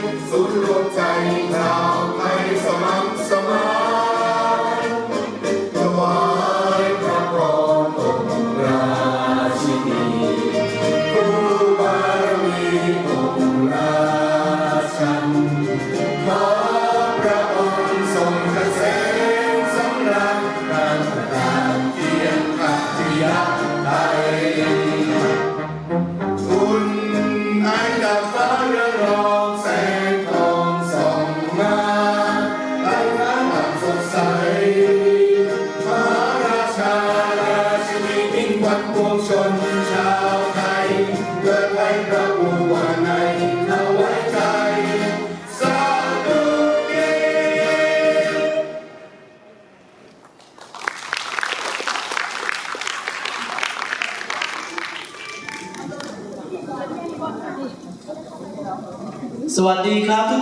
so long. ชนชาวไทยเกิดไว้พระอุวาในเอาไว้ใจสาธุเยสวัสดีครับ